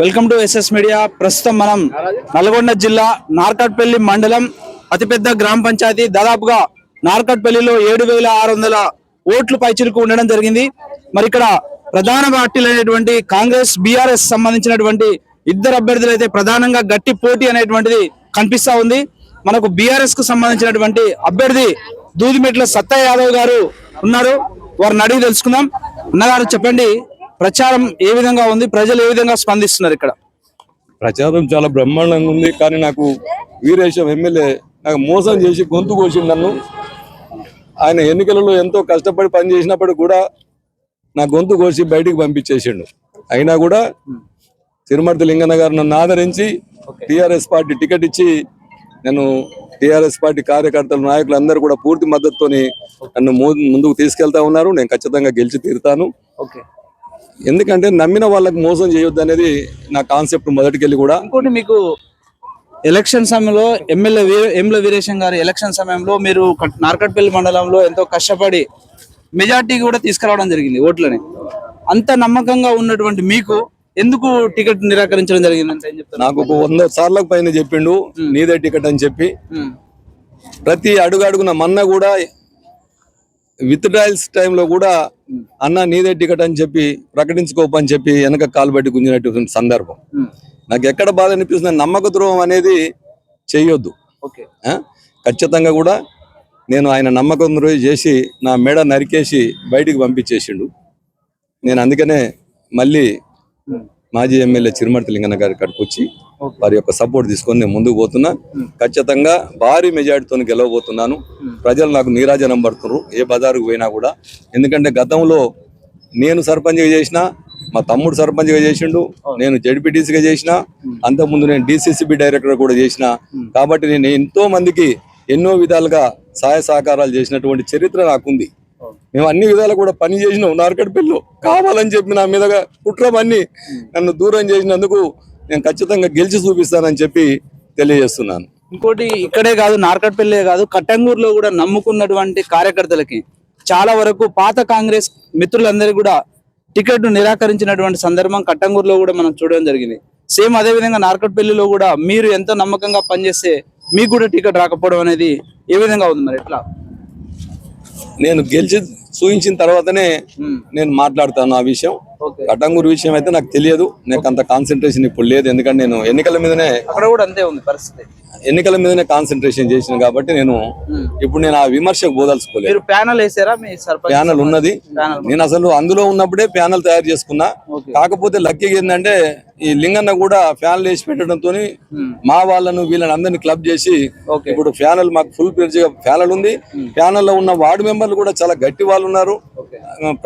Welcome to SS media. ప్రస్తుతం మనం నల్గొండ జిల్లా నార్కట్పల్లి మండలం అతిపెద్ద గ్రామ పంచాయతీ. దాదాపుగా నార్కట్పల్లిలో ఏడు వేల ఆరు వందల ఓట్లు పైచిలకు ఉండడం జరిగింది. మరి ఇక్కడ ప్రధాన పార్టీలు అనేటువంటి కాంగ్రెస్ బీఆర్ఎస్ సంబంధించినటువంటి ఇద్దరు అభ్యర్థులు అయితే ప్రధానంగా గట్టి పోటీ అనేటువంటిది కనిపిస్తా ఉంది. మనకు బీఆర్ఎస్కు సంబంధించినటువంటి అభ్యర్థి దూదిమెట్ల సత్తా యాదవ్ గారు ఉన్నారు. వారిని అడిగి తెలుసుకుందాం. అన్నగారు చెప్పండి ప్రచారం ఏ విధంగా ఉంది? ప్రజలు ఏ విధంగా స్పందిస్తున్నారు ఇక్కడ? ప్రచారం చాలా బ్రహ్మాండంగా ఉంది కానీ నాకు వీరేశం ఎమ్మెల్యే నాకు మోసం చేసి గొంతు కోసిండు నన్ను. ఆయన ఎన్నికలలో ఎంతో కష్టపడి పని చేసినప్పుడు కూడా నా గొంతు కోసి బయటికి పంపించేసిండు. అయినా కూడా తిరుమర్తి లింగన్న గారు నన్ను ఆదరించి టిఆర్ఎస్ పార్టీ టికెట్ ఇచ్చి నేను టిఆర్ఎస్ పార్టీ కార్యకర్తలు నాయకులు అందరూ కూడా పూర్తి మద్దతుతోని నన్ను ముందుకు తీసుకెళ్తా ఉన్నారు. నేను ఖచ్చితంగా గెలిచి తీరుతాను. ఎందుకంటే నమ్మిన వాళ్ళకి మోసం చేయొద్దు అనేది నా కాన్సెప్ట్ మొదటికెళ్ళి కూడా. ఇంకోటి మీకు ఎలక్షన్ సమయంలో ఎమ్మెల్యే ఎమ్మెల్యే వీరేశం గారి ఎలక్షన్ సమయంలో మీరు కట్- నార్కట్పల్లి మండలంలో ఎంతో కష్టపడి మెజార్టీ కూడా తీసుకురావడం జరిగింది ఓట్లని. అంత నమ్మకంగా ఉన్నటువంటి మీకు ఎందుకు టికెట్ నిరాకరించడం జరిగింది? నాకు ఒక వంద సార్లకు పైన చెప్పిండు నీదే టికెట్ అని చెప్పి. ప్రతి అడుగు అడుగున మన్న కూడా విత్ డ్రాయల్స్ టైంలో కూడా అన్న నీదే టికెట్ అని చెప్పి ప్రకటించుకోపని చెప్పి వెనక కాలు బట్టి గుంజినటువంటి సందర్భం. నాకు ఎక్కడ బాధ అనిపిస్తుంది నమ్మక ద్రోహం అనేది ఆ? ఖచ్చితంగా కూడా నేను ఆయన నమ్మకం ద్రోహి చేసి నా మెడ నరికేసి బయటికి పంపించేసిండు. నేను అందుకనే మళ్ళీ మాజీ ఎమ్మెల్యే చిరుమర్తి లింగన్న గారి కాడికి వచ్చి. వారి యొక్క సపోర్ట్ తీసుకొని నేను ముందుకు పోతున్నా. ఖచ్చితంగా భారీ మెజార్టీతో గెలవబోతున్నాను. ప్రజలు నాకు నీరాజనం పడుతున్నారు. ఏ బజారుకు పోయినా కూడా. ఎందుకంటే గతంలో నేను సర్పంచ్గా చేసిన మా తమ్ముడు సర్పంచ్గా చేసిండు నేను జడ్పీటీసీగా చేసిన అంతకుముందు నేను డిసిసిబి డైరెక్టర్ కూడా చేసిన. కాబట్టి నేను ఎంతో మందికి ఎన్నో విధాలుగా సహాయ సహకారాలు చేసినటువంటి చరిత్ర నాకుంది. మేము అన్ని విధాలు కూడా పని చేసినాం. నార్కట్పల్లిలో కావాలని చెప్పి నా మీదగా కుట్రమన్నీ నన్ను దూరం చేసినందుకు నేను ఖచ్చితంగా గెలిచి చూపిస్తానని చెప్పి తెలియజేస్తున్నాను. ఇంకోటి ఇక్కడే కాదు నార్కట్పల్లి కాదు కట్టంగూరులో కూడా నమ్ముకున్నటువంటి కార్యకర్తలకి చాలా వరకు పాత కాంగ్రెస్ మిత్రులందరికీ కూడా టికెట్ నిరాకరించినటువంటి సందర్భం కట్టంగూరులో కూడా మనం చూడడం జరిగింది. సేమ్ అదే విధంగా నార్కట్పల్లిలో కూడా మీరు ఎంతో నమ్మకంగా పనిచేస్తే మీకు కూడా టికెట్ రాకపోవడం అనేది ఏ విధంగా ఉంది మరి? ఎట్లా? నేను గెలిచి చూపించిన తర్వాతనే నేను మాట్లాడతాను ఆ విషయం. కటంగూరు విషయం అయితే నాకు తెలియదు. నాకు అంత కాన్సన్ట్రేషన్ ఇప్పుడు లేదు. ఎందుకంటే నేను ఎన్నికల మీదనే అక్కడ కూడా అంతే ఉంది పరిస్థితి. ఎన్నికల మీదనే కాన్సన్ట్రేషన్ చేసిన కాబట్టి నేను. ఇప్పుడు నేను ఆ విమర్శకు పోదలుచుకోలేదు. ప్యానల్ వేసారా? మీ ప్యానల్ ఉన్నది. నేను అసలు అందులో ఉన్నప్పుడే ప్యానల్ తయారు చేసుకున్నా. కాకపోతే లక్కీగా ఏంటంటే ఈ లింగన్న కూడా ఫ్యాన్లు వేసి పెట్టడంతో మా వాళ్ళను వీళ్ళని అందరినీ క్లబ్ చేసి ఇప్పుడు ఫ్యానల్ మాకు ఫుల్ పేజ్గా ఫ్యానల్ ఉంది. ఫ్యానల్లో ఉన్న వార్డు మెంబర్లు కూడా చాలా గట్టి వాళ్ళు ఉన్నారు.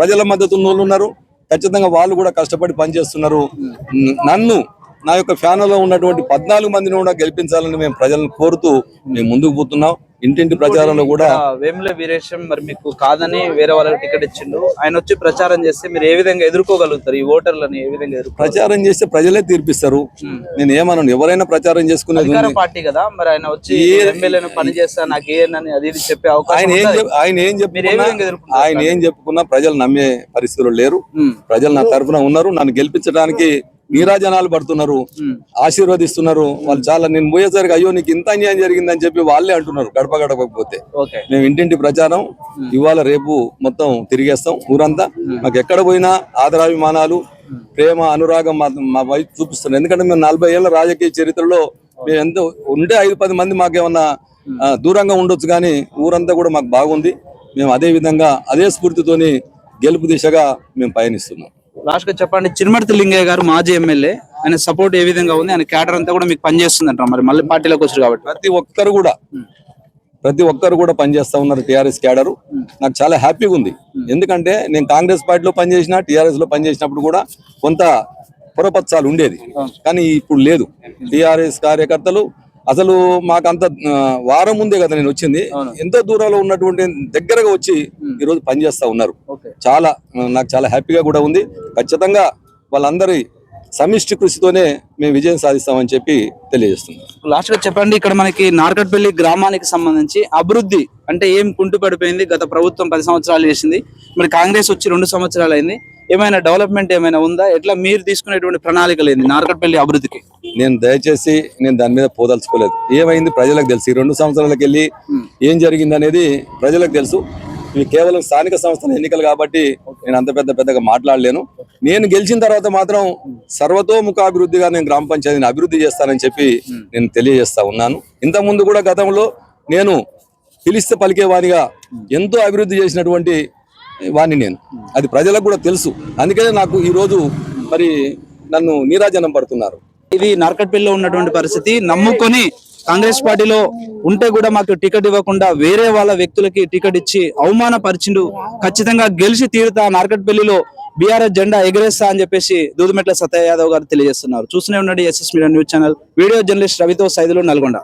ప్రజల మద్దతు ఉన్న వాళ్ళు ఉన్నారు. ఖచ్చితంగా వాళ్ళు కూడా కష్టపడి పనిచేస్తున్నారు. నన్ను నా యొక్క ఫ్యానల్లో ఉన్నటువంటి పద్నాలుగు మందిని కూడా గెలిపించాలని మేము ప్రజలను కోరుతూ మేము ముందుకు పోతున్నాం. ఇంటింటి ప్రచారంలో కూడా వేముల వీరేశం మరి మీకు కాదని వేరే వాళ్ళకి టికెట్ ఇచ్చిండు. ఆయన వచ్చి ప్రచారం చేస్తే మీరు ఏ విధంగా ఎదుర్కోగలుగుతారు? ఈ ఓటర్లని ఏ విధంగా ప్రచారం చేస్తే ప్రజలే తీర్పిస్తారు. నేను ఏమన్నాను ఎవరైనా ప్రచారం చేసుకునేది. పార్టీ కదా మరి ఆయన వచ్చి ఎమ్మెల్యేను పని చేస్తా నాకు ఏనని అది ఇది చెప్పే అవకాశం ఆయన ఏం ఉంటది. చెప్- ఆయన ఏం చెప్పుకున్నా విధంగా ఎదుర్కొంటారు ఆయన ఏం చెప్పుకున్నా ప్రజలు నమ్మే పరిస్థితులు లేరు. ప్రజలు నా తరఫున ఉన్నారు నన్ను గెలిపించడానికి నీరాజనాలు పడుతున్నారు ఆశీర్వదిస్తున్నారు. వాళ్ళు చాలా నేను పోయేసరికి అయ్యో నీకు ఇంత అన్యాయం జరిగిందని చెప్పి వాళ్ళే అంటున్నారు గడప గడపకపోతే. మేము ఇంటింటి ప్రచారం ఇవాళ రేపు మొత్తం తిరిగేస్తాం ఊరంతా. మాకు ఎక్కడ పోయినా ఆదరాభిమానాలు ప్రేమ అనురాగం మా వైపు చూపిస్తున్నారు. ఎందుకంటే మేము నలభై ఏళ్ళ రాజకీయ చరిత్రలో మేము ఎంతో ఉంటే ఐదు పది మంది మాకేమన్నా దూరంగా ఉండొచ్చు కానీ ఊరంతా కూడా మాకు బాగుంది. మేము అదే విధంగా అదే స్ఫూర్తితోని గెలుపు దిశగా మేము పయనిస్తున్నాం. లాస్ట్గా చెప్పండి చిరుమర్తి లింగయ్య గారు మాజీ ఎమ్మెల్యే. ఆయన సపోర్ట్ ఏ విధంగా ఉంది? ఆయన క్యాడర్ అంతా కూడా మీకు పనిచేస్తుందంట మరి? మళ్ళీ పార్టీలోకి వచ్చారు కాబట్టి. ప్రతి ఒక్కరు కూడా ప్రతి ఒక్కరు కూడా పనిచేస్తా ఉన్నారు టిఆర్ఎస్ క్యాడరు. నాకు చాలా హ్యాపీగా ఉంది. ఎందుకంటే నేను కాంగ్రెస్ పార్టీలో పనిచేసిన టిఆర్ఎస్లో పనిచేసినప్పుడు కూడా కొంత పురపత్సాలు ఉండేది. కానీ ఇప్పుడు లేదు. టిఆర్ఎస్ కార్యకర్తలు అసలు మాకు అంత వారం ముందే కదా నేను వచ్చింది. ఎంతో దూరంలో ఉన్నటువంటి దగ్గరగా వచ్చి ఈ రోజు పనిచేస్తా ఉన్నారు. ఓకే. చాలా నాకు చాలా హ్యాపీగా కూడా ఉంది. ఖచ్చితంగా వాళ్ళందరి సమిష్టి కృషితోనే మేము విజయం సాధిస్తామని చెప్పి తెలియజేస్తున్నాం. లాస్ట్గా చెప్పండి ఇక్కడ మనకి నార్కట్పల్లి గ్రామానికి సంబంధించి అభివృద్ధి అంటే ఏం కుంటు పడిపోయింది? గత ప్రభుత్వం పది సంవత్సరాలు చేసింది మరి కాంగ్రెస్ వచ్చి రెండు సంవత్సరాలు అయింది. ఏమైనా డెవలప్మెంట్ ఏమైనా ఉందా? ఎట్లా మీరు తీసుకునేటువంటి ప్రణాళిక లేదు నార్కట్పల్లి అభివృద్ధికి? నేను దయచేసి నేను దాని మీద పోదలుచుకోలేదు. ఏమైంది? ప్రజలకు తెలుసు. ఈ రెండు సంవత్సరాలకు వెళ్ళి ఏం జరిగింది అనేది ప్రజలకు తెలుసు. ఇవి కేవలం స్థానిక సంస్థల ఎన్నికలు కాబట్టి నేను అంత పెద్ద పెద్దగా మాట్లాడలేను. నేను గెలిచిన తర్వాత మాత్రం సర్వతోముఖాభివృద్ధిగా నేను గ్రామ పంచాయతీని అభివృద్ధి చేస్తానని చెప్పి నేను తెలియజేస్తా ఉన్నాను. ఇంతకుముందు కూడా గతంలో నేను పిలిస్తే పలికేవానిగా ఎంతో అభివృద్ధి చేసినటువంటి వాణ్ణి నేను. అది ప్రజలకు కూడా తెలుసు. అందుకనే నాకు ఈరోజు మరి నన్ను నీరాజనం పడుతున్నారు. ఇది నార్కట్పల్లిలో ఉన్నటువంటి పరిస్థితి. నమ్ముకొని కాంగ్రెస్ పార్టీలో ఉంటే కూడా మాకు టికెట్ ఇవ్వకుండా వేరే వాళ్ళ వ్యక్తులకి టికెట్ ఇచ్చి అవమానపరిచిండు. ఖచ్చితంగా గెలిచి తీరుతా నార్కట్పల్లిలో బీఆర్ఎస్ జెండా ఎగరేస్తా అని చెప్పేసి దూదుమెట్ల సత్య యాదవ్ గారు తెలియజేస్తున్నారు. చూస్తూనే ఉండండి SS media news channel. Video journalist రవితో సైదులు నల్గొండ.